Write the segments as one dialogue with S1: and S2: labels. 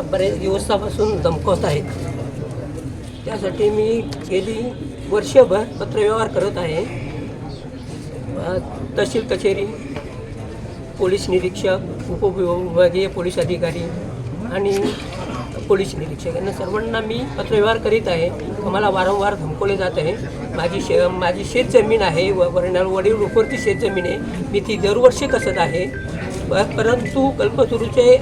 S1: मला बरेच दिवसापासून धमकवत आहेत. त्यासाठी मी गेली वर्षभर पत्रव्यवहार करत आहे. तहसील कचेरी पोलीस निरीक्षक उपविभागीय पोलीस अधिकारी आणि पोलीस निरीक्षक यांना सर्वांना मी पत्रव्यवहार करीत आहे. मला वारंवार धमकवले जात आहे. माझी शे माझी शेतजमीन आहे व वडिलां वडील रुपवरती शेतजमीन आहे. मी ती दरवर्षी कसत आहे. परंतु कल्पतरूचे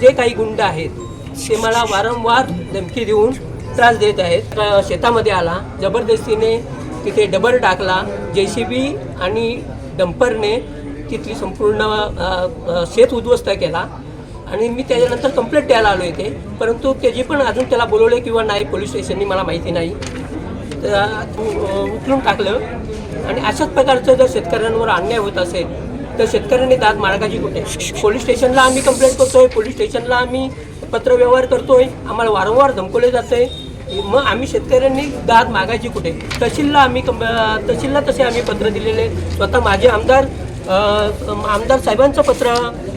S1: जे काही गुंड आहेत ते मला वारंवार धमकी देऊन त्रास देत आहेत. शेतामध्ये आला जबरदस्तीने तिथे डबर टाकला जे सी बी आणि डंपरने तिथली संपूर्ण शेत उद्ध्वस्त केला. आणि मी त्याच्यानंतर कंप्लेंट द्यायला आलो इथे परंतु त्याची पण अजून त्याला बोलवले किंवा नाही पोलीस स्टेशननी मला माहिती नाही. तर उचलून टाकलं. आणि अशाच प्रकारचं जर शेतकऱ्यांवर अन्याय होत असेल तर शेतकऱ्यांनी दाद मार्गाची कुठे? पोलीस स्टेशनला आम्ही कंप्लेंट करतोय पोलीस स्टेशनला आम्ही पत्रव्यवहार करतोय आम्हाला वारंवार धमकवले जाते मग आम्ही शेतकऱ्यांनी दाद मागायची कुठे? तहसीलला आम्ही कंप तहसीलला तसे आम्ही पत्र दिलेले. स्वतः माझे आमदार आमदार साहेबांचं पत्र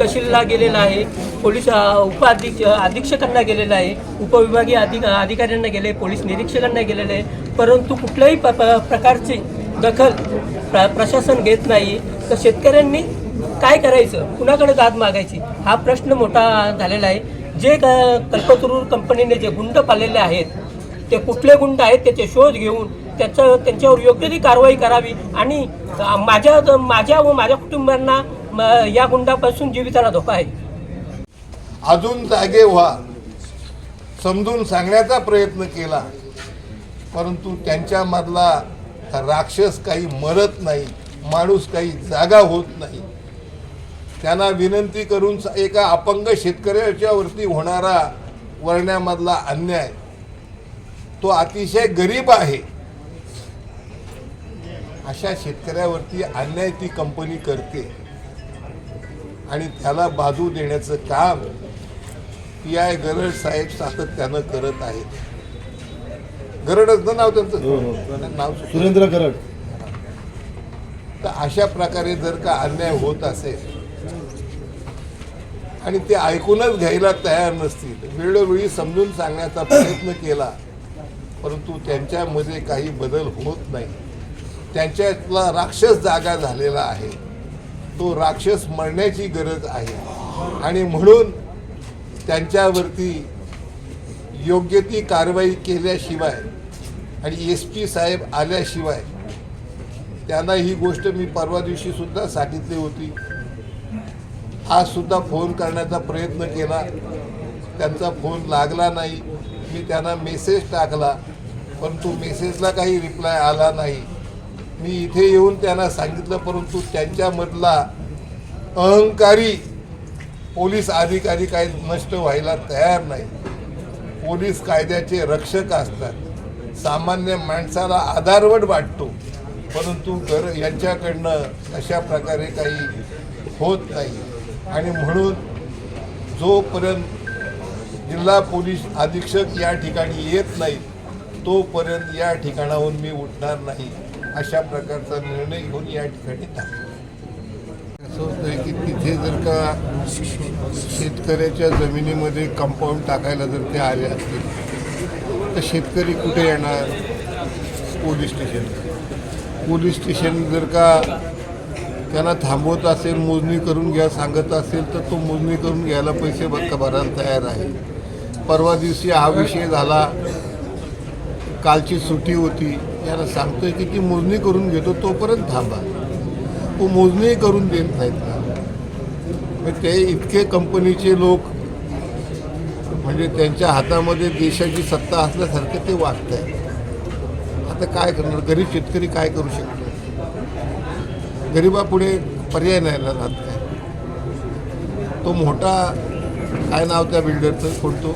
S1: तहसीलला गेलेलं आहे. पोलीस अ, उपअधीक्ष अधीक्षकांना गेलेलं आहे. उपविभागीय अधिक अधिकाऱ्यांना गेले पोलीस निरीक्षकांना गेलेलं. आहे परंतु कुठल्याही प प- प्रकारची दखल प्र प्रशासन घेत नाही. तर शेतकऱ्यांनी काय करायचं? कुणाकडे दाद मागायची? हा प्रश्न मोठा झालेला आहे. जे क कल्पतरूर कंपनीने जे गुंड पाळलेले आहेत ते कुठले गुंड आहेत त्याचे शोध घेऊन त्याचं त्यांच्यावर योग्य ती कारवाई करावी आणि माझ्या माझ्या व माझ्या कुटुंबियांना या गुंडापासून जीविताला धोका आहे.
S2: अजून जागे व्हा. समजून सांगण्याचा प्रयत्न केला. परंतु त्यांच्यामधला राक्षस काही मरत नाही. माणूस काही जागा होत नाही. त्यांना विनंती करून एका अपंग शेतकऱ्याच्या वरती होणारा वरण्यामधला अन्याय. तो अतिशय गरीब आहे. अशा शेतकऱ्यावरती अन्याय ती कंपनी करते. आणि त्याला बाजू देण्याचं काम पी आय गरड साहेब सातत्यानं करत आहेत. गरडच ना नाव त्यांचं? नाव
S3: सुरेंद्र करड
S2: तर अशा प्रकारे जर का अन्याय होत असेल आणि ते ऐकूनच घ्यायला तयार नसतील वेळोवेळी समजून सांगण्याचा प्रयत्न केला परंतु त्यांच्यामध्ये काही बदल होत नाही. त्यांच्यातला राक्षस जागा झालेला आहे. तो राक्षस मरण्याची गरज आहे. आणि म्हणून त्यांच्यावरती योग्य ती कारवाई केल्याशिवाय आणि एस पी साहेब आल्याशिवाय त्यांना ही गोष्ट मी परवा दिवशी सुद्धा सांगितली होती. आज सुद्धा फोन करण्याचा प्रयत्न केला. त्यांचा फोन लागला नाही. मी त्यांना मेसेज टाकला परंतु मेसेजला काही रिप्लाय आला नाही. मी इथे येऊन त्यांना सांगितलं परंतु त्यांच्यामधला अहंकारी पोलीस अधिकारी काही नष्ट व्हायला तयार नाही. पोलीस कायद्याचे रक्षक असतात. सामान्य माणसाला आधारवड वाटतो. परंतु घर यांच्याकडनं अशा प्रकारे काही होत नाही. आणि म्हणून जोपर्यंत जिल्हा पोलीस अधीक्षक या ठिकाणी येत नाहीत तोपर्यंत या ठिकाणाहून मी उठणार नाही अशा प्रकारचा निर्णय घेऊन या ठिकाणी थांबलो असं होतं की तिथे जर का शेतकऱ्याच्या जमिनीमध्ये कंपाऊंड टाकायला जर ते आले असतील तर शेतकरी कुठे येणार? पोलीस स्टेशन पोलीस स्टेशन जर का त्यांना थांबवत असेल मोजणी करून घ्या सांगत असेल तर तो मोजणी करून घ्यायला पैसे बक्का भरायला तयार आहे. परवा दिवशी हा विषय झाला. कालची सुट्टी होती. याला सांगतोय की ती मोजणी करून घेतो तोपर्यंत थांबा. तो मोजणी करून देत नाहीत ना. मग ते इतके कंपनीचे लोक म्हणजे त्यांच्या हातामध्ये देशाची सत्ता असल्यासारखं ते वागत आहे आता काय करणार? गरीब शेतकरी काय करू शकतो? गरिबापुढे पर्याय नाही राहत काय. तो मोठा काय नाव त्या बिल्डरचं? कोणतो?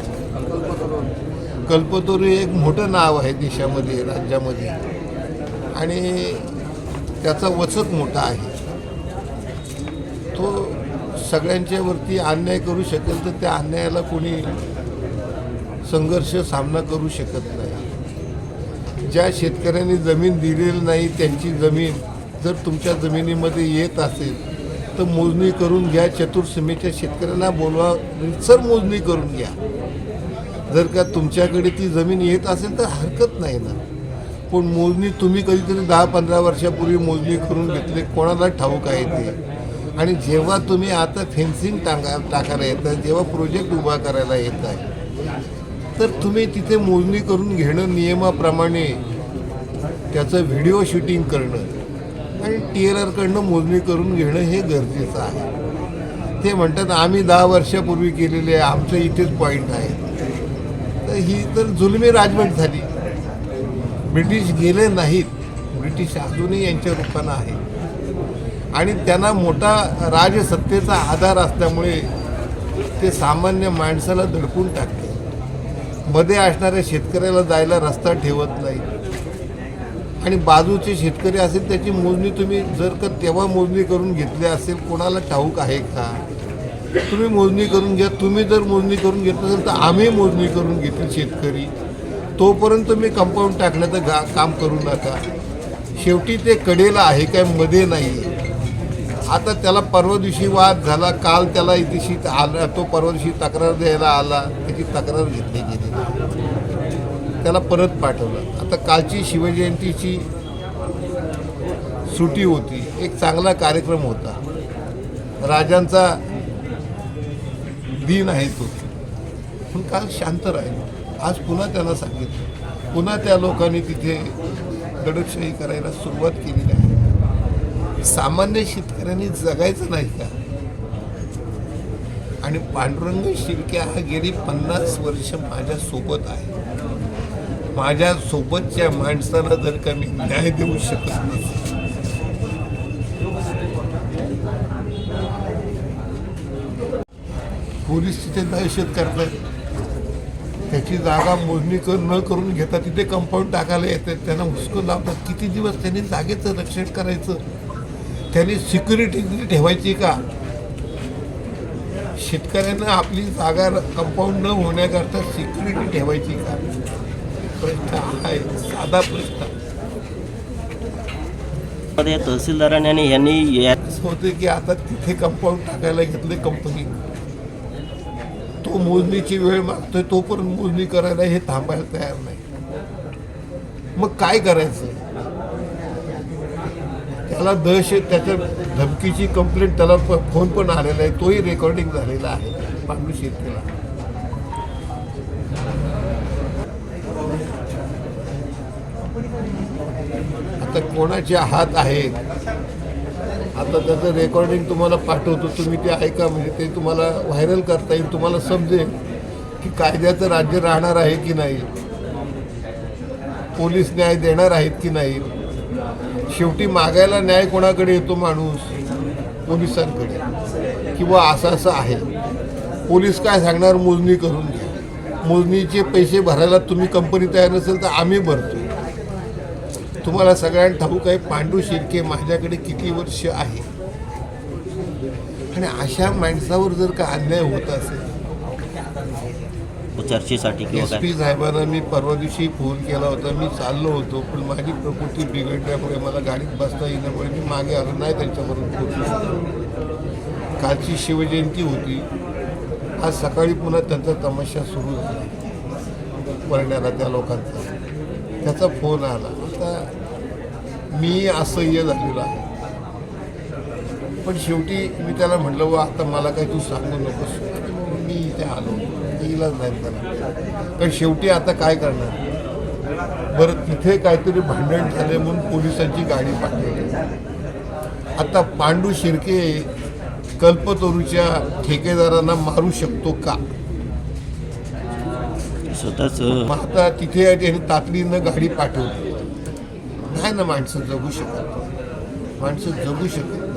S2: कल्पतरू. एक मोठं नाव आहे देशामध्ये राज्यामध्ये. आणि त्याचा वचक मोठा आहे. तो सगळ्यांच्यावरती अन्याय करू शकेल तर त्या अन्यायाला कोणी संघर्ष सामना करू शकत नाही. ज्या शेतकऱ्यांनी जमीन दिलेली नाही त्यांची जमीन जर तुमच्या जमिनीमध्ये येत असेल तर मोजणी करून घ्या. चतुर्सीमेच्या शेतकऱ्यांना बोलवा. सर मोजणी करून घ्या. जर का तुमच्याकडे ती जमीन येत असेल तर हरकत नाही ना. पण मोजणी तुम्ही कधीतरी दहा पंधरा वर्षापूर्वी मोजणी करून घेतली. कोणाला ठाऊक आहे ते? आणि जेव्हा तुम्ही आता फेन्सिंग टाका टाकायला येतं जेव्हा प्रोजेक्ट उभा करायला येत आहे तर तुम्ही तिथे मोजणी करून घेणं नियमाप्रमाणे त्याचं व्हिडिओ शूटिंग करणं आणि टी एल आरकडनं मोजणी करून घेणं हे गरजेचं आहे. ते म्हणतात आम्ही दहा वर्षापूर्वी केलेले आहे आमचं इथेच पॉईंट आहे. तर ही तर जुलमी राजवट झाली. ब्रिटिश गेले नाहीत. ब्रिटिश अजूनही यांच्या रूपानं आहे आणि त्यांना मोठा राजसत्तेचा आधार असल्यामुळे ते सामान्य माणसाला दडपून टाकते मध्ये असणाऱ्या शेतकऱ्याला जायला रस्ता ठेवत नाही. आणि बाजूचे शेतकरी असेल त्याची मोजणी तुम्ही जर का तेव्हा मोजणी करून घेतली असेल कोणाला ठाऊक आहे का? तुम्ही मोजणी करून घ्या. तुम्ही जर मोजणी करून घेत असेल तर आम्ही मोजणी करून घेतील शेतकरी. तोपर्यंत मी कंपाऊंड टाकण्याचं गा काम करू नका. शेवटी ते कडेला आहे काय मध्ये नाही आता त्याला परवा दिवशी वाद झाला काल त्याला इतिशी आला तो परवा दिवशी तक्रार द्यायला आला. त्याची तक्रार घेतली गेली. त्याला परत पाठवलं. आता कालची शिवजयंतीची सुटी होती. एक चांगला कार्यक्रम होता. राजांचा दिन आहे तो. पण काल शांत राहिलो. आज पुन्हा त्यांना सांगितलं. पुन्हा त्या लोकांनी तिथे दडपशाही करायला सुरुवात केलेली आहे. सामान्य शेतकऱ्यांनी जगायचं नाही का? आणि पांडुरंग शिर्क्या हा गेली पन्नास वर्ष माझ्यासोबत आहे. माझ्यासोबतच्या माणसाला जर का मी न्याय देऊ शकत नाही पोलीस तिथे दहशत करतात त्याची जागा मोजणी कर न करून घेता तिथे कंपाऊंड टाकायला येतात. त्यांना हुसकून लावतात. किती दिवस त्यांनी जागेचं रक्षण करायचं? त्यांनी सिक्युरिटी ठेवायची का? शेतकऱ्यांना आपली जागा कंपाऊंड न होण्याकरता सिक्युरिटी ठेवायची का? प्रश्न आहे. साधा प्रश्न.
S3: तहसीलदारांनी आणि यांनी
S2: असं होतं की आता तिथे कंपाऊंड टाकायला घेतले कंपनी तो मोजणीची वेळ मागतोय तोपर्यंत मोजणी करायला हे थांबायला तयार नाही. मग काय करायचं? त्याला दहशत त्याच्या धमकीची कंप्लेंट त्याला प- फोन पण आलेला आहे. तोही रेकॉर्डिंग झालेला आहे. पांडू शेतकेला आता कोणाचे हात आहेत? आता त्याचं रेकॉर्डिंग तुम्हाला पाठवतो. तुम्ही ते ऐका. म्हणजे ते तुम्हाला व्हायरल करता येईल. तुम्हाला समजेल की कायद्याचं राज्य राहणार आहे की नाही. पोलीस न्याय देणार आहेत की नाही. शेवटी मागायला न्याय कोणाकडे येतो माणूस? पोलिसांकडे. किंवा असं असं आहे. पोलीस काय सांगणार? मोजणी करून घ्या. मोजणीचे पैसे भरायला तुम्ही कंपनी तयार नसेल तर आम्ही भरतो. तुम्हाला सगळ्यांना ठाऊक आहे पांडू शिर्के माझ्याकडे किती वर्ष आहे? आणि अशा माणसावर जर का अन्याय होत असेल
S3: चर्चेसाठी किंवा
S2: एस
S3: काय
S2: पी साहेबांना मी परवा दिवशी फोन केला होता. मी चाललो होतो पण माझी प्रकृती बिघडल्यामुळे मला गाडीत बसता येण्यामुळे मी मागे आलो. नाही त्यांच्याबरोबर पोहोचू शकलो. कालची शिवजयंती होती. आज सकाळी पुन्हा त्यांचा तमाशा सुरू झाला. वर्ण्याला त्या लोकांचा. त्याचा फोन आला. आता मी असह्य झालेलो आहे. पण शेवटी मी त्याला म्हटलं व आता मला काही तू सांगू नकोस. मी इथे आलो. इलाज नाही. त्याला कारण शेवटी आता काय करणार? बरं तिथे काहीतरी भांडण झाले म्हणून पोलिसांची गाडी पाठवली. आता पांडू शिर्के कल्पतरूच्या ठेकेदारांना मारू शकतो का?
S3: स्वतःच
S2: मग आता तिथे त्यांनी तातडीनं गाडी पाठवली. नाही ना माणसं जगू शकत. माणसं जगू शकत.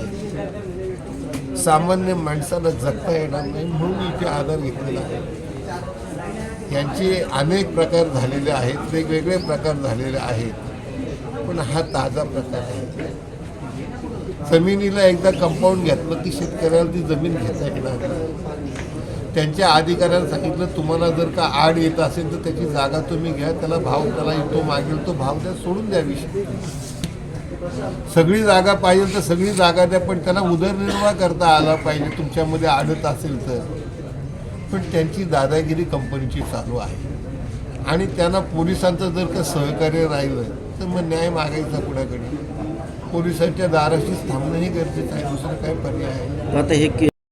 S2: सामान्य माणसाला जगता येणार नाही म्हणून इथे आधार घेतलेला आहे. यांचे अनेक प्रकार झालेले आहेत वेगवेगळे प्रकार झालेले आहेत पण हा ताजा प्रकार आहे. जमिनीला एकदा कंपाऊंड घेतलं की शेतकऱ्याला ती जमीन घेता येणार नाही. त्यांच्या अधिकाऱ्यांना सांगितलं तुम्हाला जर का आड येत असेल तर त्याची जागा तुम्ही घ्या त्याला भाव त्याला तो मागेल तो भाव द्या सोडून द्या विषय. सगळी जागा पाहिजे तर सगळी जागा द्या पण त्यांना उदरनिर्वाह करता आला पाहिजे. तुमच्यामध्ये आढत असेल तर. पण त्यांची दादागिरी कंपनीची चालू आहे. आणि त्यांना पोलिसांचं जर का सहकार्य राहिलं तर मग न्याय मागायचा कुणाकडे? पोलिसांच्या दाराशीच थांबणंही गरजेचं आहे. दुसरं काय पर्याय आहे?
S3: आता हे